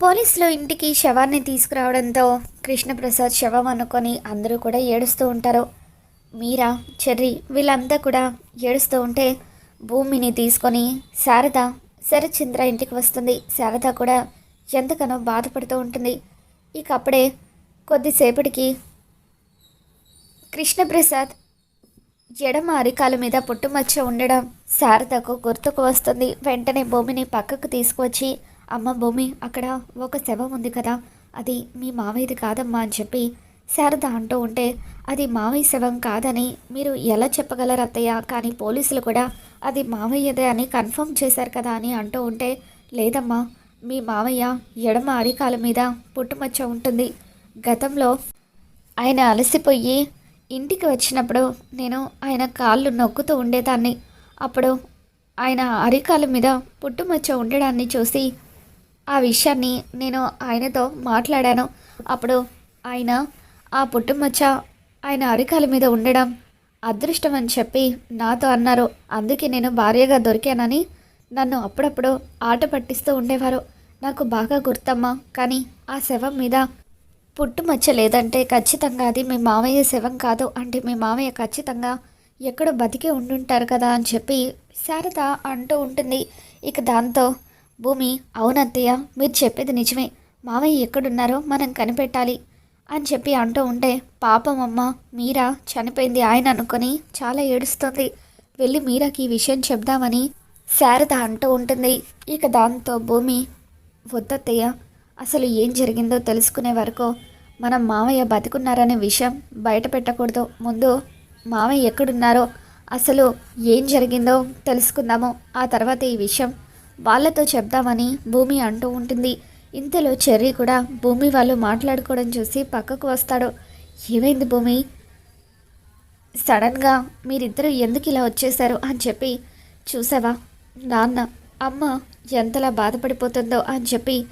పోలీసులు ఇంటికి శవాన్ని తీసుకురావడంతో కృష్ణప్రసాద్ శవం అనుకొని అందరూ కూడా ఏడుస్తూ ఉంటారు. మీరా చెర్రి వీళ్ళంతా కూడా ఏడుస్తూ ఉంటే భూమిని తీసుకొని శారద శరచంద్ర ఇంటికి వస్తుంది. శారద కూడా ఎంతగానో బాధపడుతూ ఉంటుంది. ఇక అప్పుడే కొద్దిసేపటికి కృష్ణప్రసాద్ ఎడమ అరికాల మీద పుట్టుమచ్చ ఉండడం శారదకు గుర్తుకు వస్తుంది. వెంటనే భూమిని పక్కకు తీసుకువచ్చి అమ్మ భూమి అక్కడ ఒక శవం ఉంది కదా అది మీ మావయ్యది కాదమ్మా అని చెప్పి శారద అంటూ ఉంటే అది మావయ్య శవం కాదని మీరు ఎలా చెప్పగలరు అత్తయ్య? కానీ పోలీసులు కూడా అది మావయ్యదే అని కన్ఫర్మ్ చేశారు కదా అని అంటూ ఉంటే లేదమ్మా మీ మావయ్య ఎడమ అరికాల మీద పుట్టుమచ్చ ఉంటుంది. గతంలో ఆయన అలసిపోయి ఇంటికి వచ్చినప్పుడు నేను ఆయన కాళ్ళు నొక్కుతూ ఉండేదాన్ని. అప్పుడు ఆయన అరికాల మీద పుట్టుమచ్చ ఉండడాన్ని చూసి ఆ విషయాన్ని నేను ఆయనతో మాట్లాడాను. అప్పుడు ఆయన ఆ పుట్టుమచ్చ ఆయన అరికాల మీద ఉండడం అదృష్టం అని చెప్పి నాతో అన్నారు. అందుకే నేను భార్యగా దొరికానని నన్ను అప్పుడప్పుడు ఆట పట్టిస్తూ ఉండేవారు. నాకు బాగా గుర్తమ్మా కానీ ఆ శవం మీద పుట్టుమచ్చ లేదంటే ఖచ్చితంగా అది మీ మామయ్య శవం కాదు. అంటే మీ మావయ్య ఖచ్చితంగా ఎక్కడో బతికే ఉండుంటారు కదా అని చెప్పి శారద అంటూ ఉంటుంది. ఇక దాంతో భూమి అవునత్తయ్య మీరు చెప్పేది నిజమే. మామయ్య ఎక్కడున్నారో మనం కనిపెట్టాలి అని చెప్పి అంటూ ఉంటే పాపం అమ్మ మీరా చనిపోయింది ఆయన అనుకొని చాలా ఏడుస్తుంది. వెళ్ళి మీరాకి ఈ విషయం చెప్దామని శారద అంటూ ఉంటుంది. ఇక దాంతో భూమి వద్దత్తయ్య అసలు ఏం జరిగిందో తెలుసుకునే వరకు మనం మామయ్య బతికున్నారనే విషయం బయట పెట్టకూడదు. ముందు మావయ్య ఎక్కడున్నారో అసలు ఏం జరిగిందో తెలుసుకుందాము. ఆ తర్వాత ఈ విషయం వాళ్ళతో చెప్దామని భూమి అంటూ ఉంటుంది. ఇంతలో చెర్రీ కూడా భూమి వాళ్ళు మాట్లాడుకోవడం చూసి పక్కకు వస్తాడు. ఏమైంది భూమి? సడన్గా మీరిద్దరూ ఎందుకు ఇలా వచ్చేసారు అని చెప్పి చూసావా? నాన్న అమ్మ ఎంతలా బాధపడిపోతుందో అని చెప్పి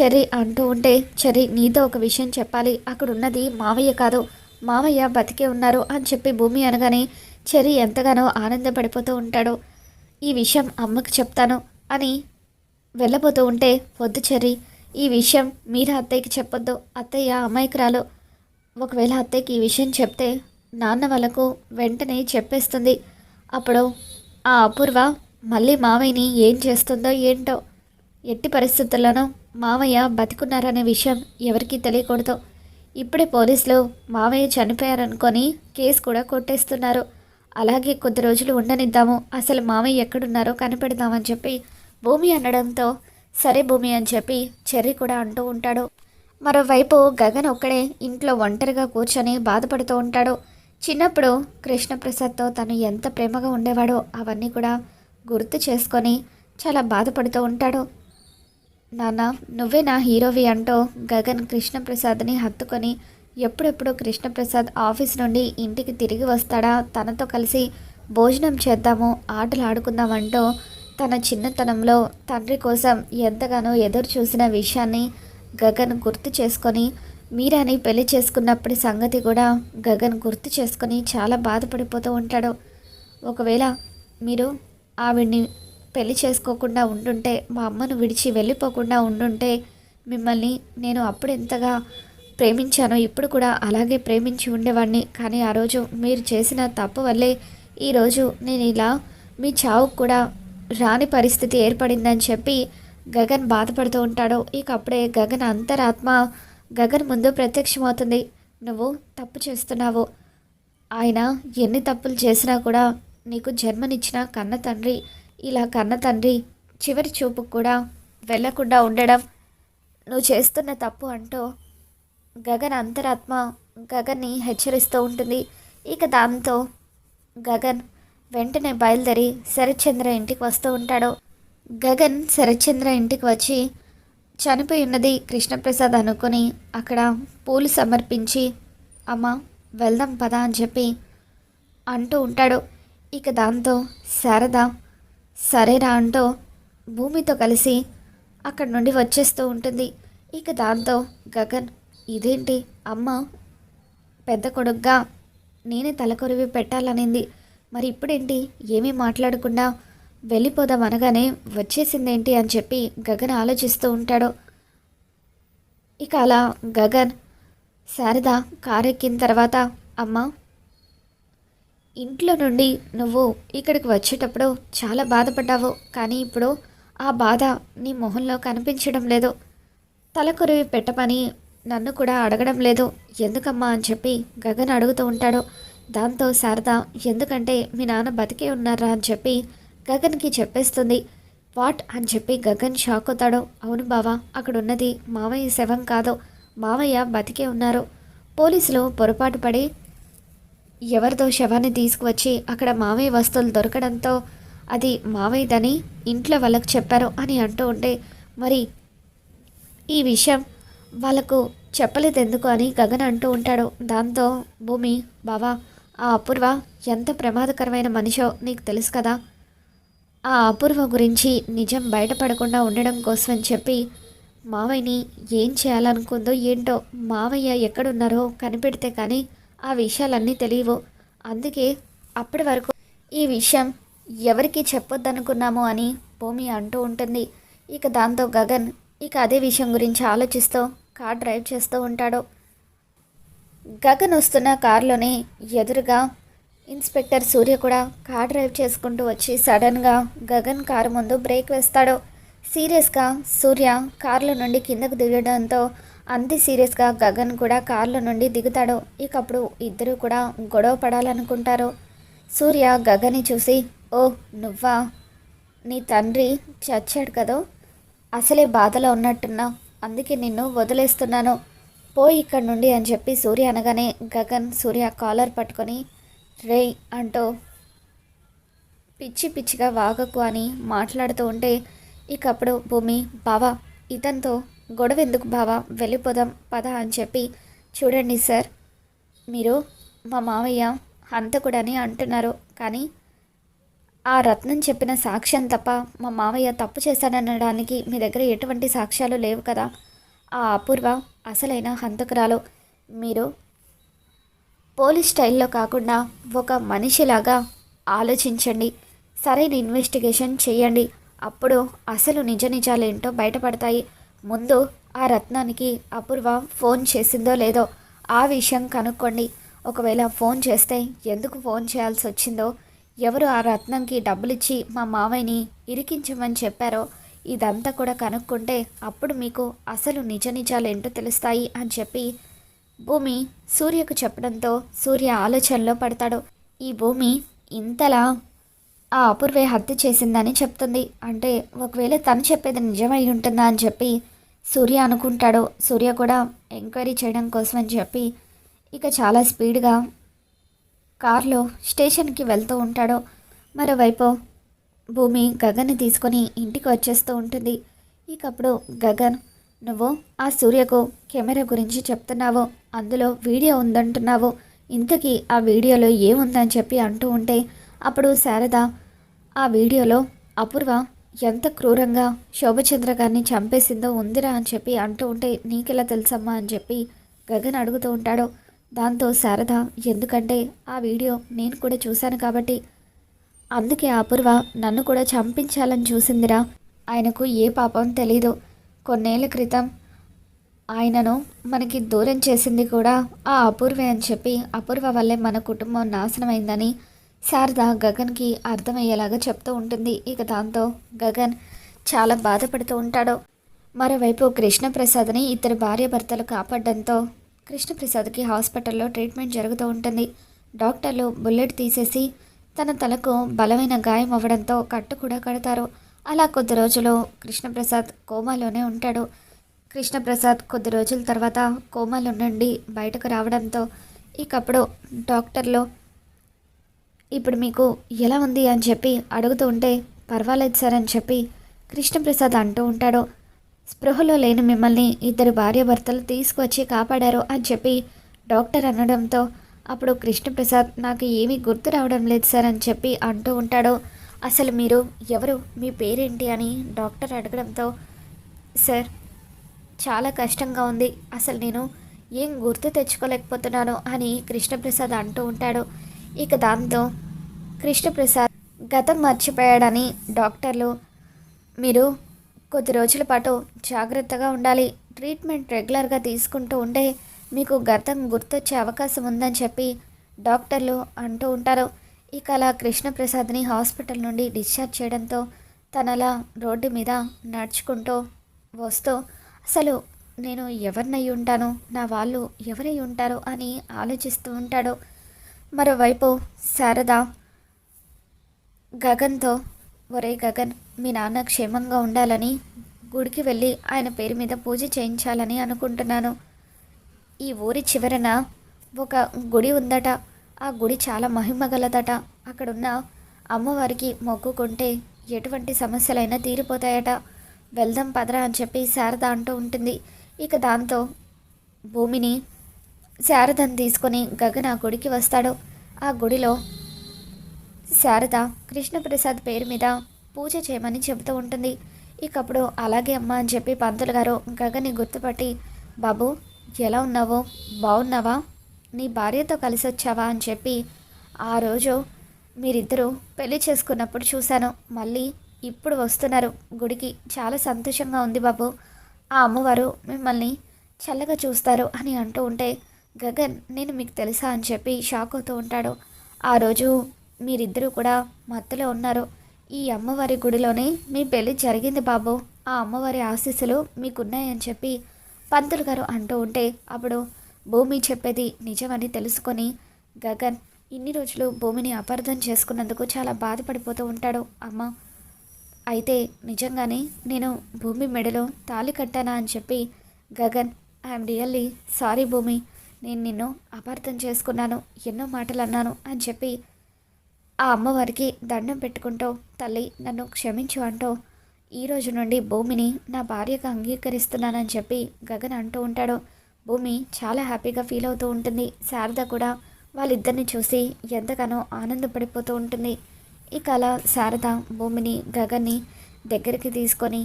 చెర్రీ అంటూ ఉంటే చెర్రీ నీతో ఒక విషయం చెప్పాలి. అక్కడ ఉన్నది మావయ్య కాదు. మావయ్య బతికే ఉన్నారు అని చెప్పి భూమి అనగానే చెర్రీ ఎంతగానో ఆనందపడిపోతూ ఉంటాడు. ఈ విషయం అమ్మకు చెప్తాను. అని వెళ్ళబోతూ ఉంటే వద్దు చెర్రీ ఈ విషయం మీరు అత్తయ్యకి చెప్పొద్దు. అత్తయ్య అమాయకురాలు. ఒకవేళ అత్తయ్యకి ఈ విషయం చెప్తే నాన్న వాళ్ళకు వెంటనే చెప్పేస్తుంది. అప్పుడు ఆ అపూర్వ మళ్ళీ మావయ్యని ఏం చేస్తుందో ఏంటో ఎట్టి పరిస్థితుల్లోనూ మావయ్య బతికున్నారనే విషయం ఎవరికీ తెలియకూడదు. ఇప్పుడే పోలీసులు మావయ్య చనిపోయారనుకొని కేసు కూడా కొట్టేస్తున్నారు. అలాగే కొద్ది రోజులు ఉండనిద్దాము. అసలు మావయ్య ఎక్కడున్నారో కనిపెడదామని చెప్పి భూమి అనడంతో సరే భూమి అని చెప్పి చెర్రీ కూడా అంటూ ఉంటాడు. మరోవైపు గగన్ ఒక్కడే ఇంట్లో ఒంటరిగా కూర్చొని బాధపడుతూ ఉంటాడు. చిన్నప్పుడు కృష్ణప్రసాద్తో తను ఎంత ప్రేమగా ఉండేవాడో అవన్నీ కూడా గుర్తు చేసుకొని చాలా బాధపడుతూ ఉంటాడు. నాన్న నువ్వే నా హీరోవి అంటూ గగన్ కృష్ణప్రసాద్ని హత్తుకొని ఎప్పుడెప్పుడు కృష్ణప్రసాద్ ఆఫీస్ నుండి ఇంటికి తిరిగి వస్తాడా? తనతో కలిసి భోజనం చేద్దాము ఆటలు ఆడుకుందామంటూ తన చిన్నతనంలో తండ్రి కోసం ఎంతగానో ఎదురు చూసిన విషయాన్ని గగన్ గుర్తు చేసుకొని మీరాని పెళ్ళి చేసుకున్నప్పటి సంగతి కూడా గగన్ గుర్తు చేసుకొని చాలా బాధపడిపోతూ ఉంటాడు. ఒకవేళ మీరు ఆవిడ్ని పెళ్ళి చేసుకోకుండా ఉండుంటే మా అమ్మను విడిచి వెళ్ళిపోకుండా ఉండుంటే మిమ్మల్ని నేను అప్పుడు ఎంతగా ప్రేమించానో ఇప్పుడు కూడా అలాగే ప్రేమించి ఉండేవాడిని కానీ ఆ రోజు మీరు చేసిన తప్పు వల్లే ఈరోజు నేను ఇలా మీ చావుకు కూడా రాని పరిస్థితి ఏర్పడిందని చెప్పి గగన్ బాధపడుతూ ఉంటాడు. ఇక అప్పుడే గగన్ అంతరాత్మ గగన్ ముందు ప్రత్యక్షమవుతుంది. నువ్వు తప్పు చేస్తున్నావు. ఆయన ఎన్ని తప్పులు చేసినా కూడా నీకు జన్మనిచ్చిన కన్న తండ్రి ఇలా కన్న తండ్రి చివరి చూపు కూడా వెళ్ళకుండా ఉండడం నువ్వు చేస్తున్న తప్పు అంటూ గగన్ అంతరాత్మ గగన్ని హెచ్చరిస్తూ ఉంటుంది. ఇక దాంతో గగన్ వెంటనే బయలుదేరి శరత్చంద్ర ఇంటికి వస్తూ ఉంటాడు. గగన్ శరత్చంద్ర ఇంటికి వచ్చి చనిపోయి ఉన్నది కృష్ణప్రసాద్ అనుకుని అక్కడ పూలు సమర్పించి అమ్మ వెళ్దాం పదా అని చెప్పి అంటూ ఉంటాడు. ఇక దాంతో శారద సరేరా అంటూ భూమితో కలిసి అక్కడి నుండి వచ్చేస్తూ ఉంటుంది. ఇక దాంతో గగన్ ఇదేంటి? అమ్మ పెద్ద కొడుగ్గా నేనే తలకొరివి పెట్టాలనింది. మరి ఇప్పుడేంటి? ఏమీ మాట్లాడకుండా వెళ్ళిపోదాం అనగానే వచ్చేసిందేంటి అని చెప్పి గగన్ ఆలోచిస్తూ ఉంటాడు. ఇక అలా గగన్ శారద కారెక్కిన తర్వాత అమ్మ ఇంట్లో నుండి నువ్వు ఇక్కడికి వచ్చేటప్పుడు చాలా బాధపడ్డావు. కానీ ఇప్పుడు ఆ బాధ నీ మొహంలో కనిపించడం లేదు. తలకొరివి పెట్టమని నన్ను కూడా అడగడం లేదు. ఎందుకమ్మా అని చెప్పి గగన్ అడుగుతూ ఉంటాడు. దాంతో శారద ఎందుకంటే మీ నాన్న బతికే ఉన్నారా? అని చెప్పి గగన్కి చెప్పేస్తుంది. వాట్? అని చెప్పి గగన్ షాక్ అవుతాడు. అవును బావా అక్కడ ఉన్నది మావయ్య శవం కాదు. మావయ్య బతికే ఉన్నారు. పోలీసులు పొరపాటు పడి ఎవరిదో శవాన్ని తీసుకువచ్చి అక్కడ మావయ్య వస్తువులు దొరకడంతో అది మావయ్యదని ఇంట్లో వాళ్ళకు చెప్పారు అని అంటూ ఉంటే మరి ఈ విషయం వాళ్ళకు చెప్పలేదు ఎందుకు అని గగన్ అంటూ ఉంటాడు. దాంతో భూమి బావా ఆ అపూర్వ ఎంత ప్రమాదకరమైన మనిషో నీకు తెలుసు కదా. ఆ అపూర్వ గురించి నిజం బయటపడకుండా ఉండడం కోసం అని చెప్పి మావయ్యని ఏం చేయాలనుకుందో ఏంటో మావయ్య ఎక్కడున్నారో కనిపెడితే కానీ ఆ విషయాలన్నీ తెలియవు. అందుకే అప్పటి వరకు ఈ విషయం ఎవరికి చెప్పొద్దనుకున్నాము అని భూమి అంటూ ఉంటుంది. ఇక దాంతో గగన్ ఇక అదే విషయం గురించి ఆలోచిస్తూ కార్ డ్రైవ్ చేస్తూ ఉంటాడు. గగన్ వస్తున్న కారులోనే ఎదురుగా ఇన్స్పెక్టర్ సూర్య కూడా కార్ డ్రైవ్ చేసుకుంటూ వచ్చి సడన్గా గగన్ కారు ముందు బ్రేక్ వేస్తాడు. సీరియస్గా సూర్య కారులో నుండి కిందకు దిగడంతో అంతే సీరియస్గా గగన్ కూడా కారులో నుండి దిగుతాడు. ఇక అప్పుడు ఇద్దరు కూడా గొడవ పడాలనుకుంటారు. సూర్య గగన్ని చూసి ఓ నువ్వా? నీ తండ్రి చచ్చాడు కదో? అసలే బాధలో ఉన్నట్టున్నావు. అందుకే నిన్ను వదిలేస్తున్నాను. పోయి ఇక్కడ నుండి అని చెప్పి సూర్య అనగానే గగన్ సూర్య కాలర్ పట్టుకొని రే అంటూ పిచ్చి పిచ్చిగా వాగకు అని మాట్లాడుతూ ఉంటే ఇక అప్పుడు భూమి బావా ఇతనితో గొడవ ఎందుకు బావా వెళ్ళిపోదాం పద అని చెప్పి చూడండి సార్ మీరు మా మావయ్య హంతకుడని అంటున్నారు కానీ ఆ రత్నం చెప్పిన సాక్ష్యం తప్ప మా మావయ్య తప్పు చేశాననడానికి మీ దగ్గర ఎటువంటి సాక్ష్యాలు లేవు కదా. ఆ అపూర్వ అసలైన హంతకురాలు. మీరు పోలీస్ స్టైల్లో కాకుండా ఒక మనిషిలాగా ఆలోచించండి. సరైన ఇన్వెస్టిగేషన్ చేయండి. అప్పుడు అసలు నిజ నిజాలేంటో బయటపడతాయి. ముందు ఆ రత్నానికి అపూర్వ ఫోన్ చేసిందో లేదో ఆ విషయం కనుక్కోండి. ఒకవేళ ఫోన్ చేస్తే ఎందుకు ఫోన్ చేయాల్సి వచ్చిందో ఎవరు ఆ రత్నంకి డబ్బులిచ్చి మా మావయ్యని ఇరికించమని చెప్పారో? ఇదంతా కూడా కనుక్కుంటే అప్పుడు మీకు అసలు నిజ నిజాలేంటో తెలుస్తాయి అని చెప్పి భూమి సూర్యకు చెప్పడంతో సూర్య ఆలోచనలో పడతాడు. ఈ భూమి ఇంతలా ఆ అపూర్వే హత్య చేసిందని చెప్తుంది. అంటే ఒకవేళ తను చెప్పేది నిజమై ఉంటుందా అని చెప్పి సూర్య అనుకుంటాడు. సూర్య కూడా ఎంక్వైరీ చేయడం కోసం అని చెప్పి ఇక చాలా స్పీడ్గా కార్లో స్టేషన్కి వెళ్తూ ఉంటాడు. మరోవైపు భూమి గగన్ని తీసుకొని ఇంటికి వచ్చేస్తూ ఉంటుంది. ఇకప్పుడు గగన్ నువ్వు ఆ సూర్యకు కెమెరా గురించి చెప్తున్నావు. అందులో వీడియో ఉందంటున్నావు. ఇంతకీ ఆ వీడియోలో ఏముందని చెప్పి అంటూ ఉంటే అప్పుడు శారద ఆ వీడియోలో అపూర్వ ఎంత క్రూరంగా శోభచంద్ర గారిని చంపేసిందో ఉందిరా అని చెప్పి అంటూ ఉంటే నీకెలా తెలుసమ్మా? అని చెప్పి గగన్ అడుగుతూ ఉంటాడు. దాంతో శారద ఎందుకంటే ఆ వీడియో నేను కూడా చూశాను కాబట్టి అందుకే అపూర్వ నన్ను కూడా చంపించాలని చూసిందిరా. ఆయనకు ఏ పాపం తెలీదు. కొన్నేళ్ళ క్రితం ఆయనను మనకి దూరం చేసింది కూడా ఆ అపూర్వే అని చెప్పి అపూర్వ వల్లే మన కుటుంబం నాశనమైందని శారద గగన్కి అర్థమయ్యేలాగా చెప్తూ ఉంటుంది. ఇక దాంతో గగన్ చాలా బాధపడుతూ ఉంటాడు. మరోవైపు కృష్ణప్రసాద్ని ఇద్దరు భార్యాభర్తలు కాపాడడంతో కృష్ణప్రసాద్కి హాస్పిటల్లో ట్రీట్మెంట్ జరుగుతూ ఉంటుంది. డాక్టర్లు బుల్లెట్ తీసేసి తన తలకు బలమైన గాయం అవ్వడంతో కట్టు కూడా కడతారు. అలా కొద్ది రోజులు కృష్ణప్రసాద్ కోమాలోనే ఉంటాడు. కృష్ణప్రసాద్ కొద్ది రోజుల తర్వాత కోమాలో నుండి బయటకు రావడంతో ఇకప్పుడు డాక్టర్లు ఇప్పుడు మీకు ఎలా ఉంది? అని చెప్పి అడుగుతూ ఉంటే పర్వాలేదు సార్ అని చెప్పి కృష్ణప్రసాద్ అంటూ ఉంటాడు. స్పృహలో లేని మిమ్మల్ని ఇద్దరు భార్యాభర్తలు తీసుకొచ్చి కాపాడారు అని చెప్పి డాక్టర్ అనడంతో అప్పుడు కృష్ణప్రసాద్ నాకు ఏమీ గుర్తు రావడం లేదు సార్ అని చెప్పి అంటూ ఉంటాడు. అసలు మీరు ఎవరు? మీ పేరేంటి? అని డాక్టర్ అడగడంతో సార్ చాలా కష్టంగా ఉంది. అసలు నేను ఏం గుర్తు తెచ్చుకోలేకపోతున్నాను అని కృష్ణప్రసాద్ అంటూ ఉంటాడు. ఇక దాంతో కృష్ణప్రసాద్ గతం మర్చిపోయాడని డాక్టర్లు మీరు కొద్ది రోజుల పాటు జాగ్రత్తగా ఉండాలి. ట్రీట్మెంట్ రెగ్యులర్గా తీసుకుంటూ ఉంటే మీకు గతం గుర్తొచ్చే అవకాశం ఉందని చెప్పి డాక్టర్లు అంటూ ఉంటారు. ఇక అలా కృష్ణప్రసాద్ని హాస్పిటల్ నుండి డిశ్చార్జ్ చేయడంతో తనలా రోడ్డు మీద నడుచుకుంటూ వస్తూ అసలు నేను ఎవరినై ఉంటాను? నా వాళ్ళు ఎవరై ఉంటారు? అని ఆలోచిస్తూ ఉంటాడు. మరోవైపు శారద గగన్తో ఒరే గగన్ మీ నాన్న క్షేమంగా ఉండాలని గుడికి వెళ్ళి ఆయన పేరు మీద పూజ చేయించాలని అనుకుంటున్నాను. ఈ ఊరి చివరన ఒక గుడి ఉందట. ఆ గుడి చాలా మహిమ గలదట. అక్కడున్న అమ్మవారికి మొక్కుకుంటే ఎటువంటి సమస్యలైనా తీరిపోతాయట. వెళ్దాం పదరా అని చెప్పి శారద అంటూ ఉంటుంది. ఇక దాంతో భూమిని శారదను తీసుకొని గగన్ ఆ గుడికి వస్తాడు. ఆ గుడిలో శారద కృష్ణప్రసాద్ పేరు మీద పూజ చేయమని చెబుతూ ఉంటుంది. ఇకప్పుడు అలాగే అమ్మ అని చెప్పి పంతులు గారు గగన్ని గుర్తుపట్టి బాబు ఎలా ఉన్నావో? బాగున్నావా? నీ భార్యతో కలిసి వచ్చావా అని చెప్పి ఆ రోజు మీరిద్దరూ పెళ్ళి చేసుకున్నప్పుడు చూశాను. మళ్ళీ ఇప్పుడు వస్తున్నారు. గుడికి చాలా సంతోషంగా ఉంది బాబు. ఆ అమ్మవారు మిమ్మల్ని చల్లగా చూస్తారు అని అంటూ ఉంటే గగన్ నేను మీకు తెలుసా? అని చెప్పి షాక్ అవుతూ ఉంటాడు. ఆ రోజు మీరిద్దరూ కూడా మత్తులో ఉన్నారు. ఈ అమ్మవారి గుడిలోనే మీ పెళ్ళి జరిగింది బాబు. ఆ అమ్మవారి ఆశీస్సులు మీకున్నాయని చెప్పి పంతులు గారు అంటూ ఉంటే అప్పుడు భూమి చెప్పేది నిజమని తెలుసుకొని గగన్ ఇన్ని రోజులు భూమిని అపార్థం చేసుకున్నందుకు చాలా బాధపడిపోతూ ఉంటాడు. అమ్మ అయితే నిజంగానే నేను భూమి మెడలో తాళి కట్టానా అని చెప్పి గగన్ ఐఎమ్ రియల్లీ సారీ భూమి నేను నిన్ను అపార్థం చేసుకున్నాను ఎన్నో మాటలు అన్నాను అని చెప్పి ఆ అమ్మవారికి దండం పెట్టుకుంటూ తల్లి నన్ను క్షమించు అంటూ ఈ రోజు నుండి భూమిని నా భార్యగా అంగీకరిస్తున్నానని చెప్పి గగన్ అంటూ ఉంటాడు. భూమి చాలా హ్యాపీగా ఫీల్ అవుతూ ఉంటుంది. శారద కూడా వాళ్ళిద్దరిని చూసి ఎంతగానో ఆనందపడిపోతూ ఉంటుంది. ఇక అలా శారద భూమిని గగన్ని దగ్గరికి తీసుకొని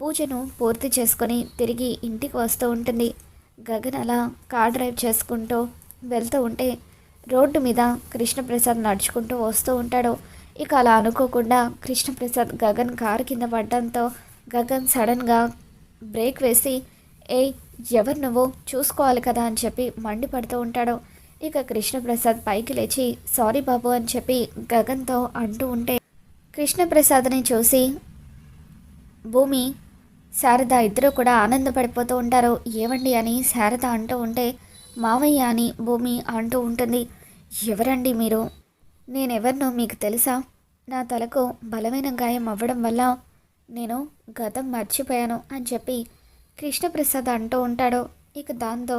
పూజను పూర్తి చేసుకొని తిరిగి ఇంటికి వస్తూ ఉంటుంది. గగన్ అలా కార్ డ్రైవ్ చేసుకుంటూ వెళ్తూ ఉంటే రోడ్డు మీద కృష్ణప్రసాద్ నడుచుకుంటూ వస్తూ ఉంటాడు. ఇక అలా అనుకోకుండా కృష్ణప్రసాద్ గగన్ కారు కింద పడడంతో గగన్ సడన్గా బ్రేక్ వేసి ఏ ఎవరు నువ్వు? చూసుకోవాలి కదా అని చెప్పి మండిపడుతూ ఉంటాడు. ఇక కృష్ణప్రసాద్ పైకి లేచి సారీ బాబు అని చెప్పి గగన్తో అంటూ ఉంటే కృష్ణప్రసాద్ని చూసి భూమి శారద ఇద్దరు కూడా ఆనందపడిపోతూ ఉంటారు. ఏవండి అని శారద అంటూ ఉంటే మావయ్య అని భూమి అంటూ ఉంటుంది. ఎవరండి మీరు? నేనెవరినో మీకు తెలుసా? నా తలకు బలమైన గాయం అవ్వడం వల్ల నేను గతం మర్చిపోయాను అని చెప్పి కృష్ణప్రసాద్ అంటూ ఉంటాడు. ఇక దాంతో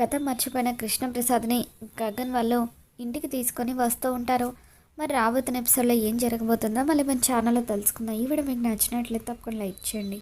గతం మర్చిపోయిన కృష్ణప్రసాద్ని గగన్ వాళ్ళు ఇంటికి తీసుకొని వస్తూ ఉంటారు. మరి రాబోతున్న ఎపిసోడ్లో ఏం జరగబోతుందో మళ్ళీ మన ఛానల్లో తెలుసుకుందాం. ఈ వీడియో మీకు నచ్చినట్లయితే తప్పకుండా లైక్ చేయండి.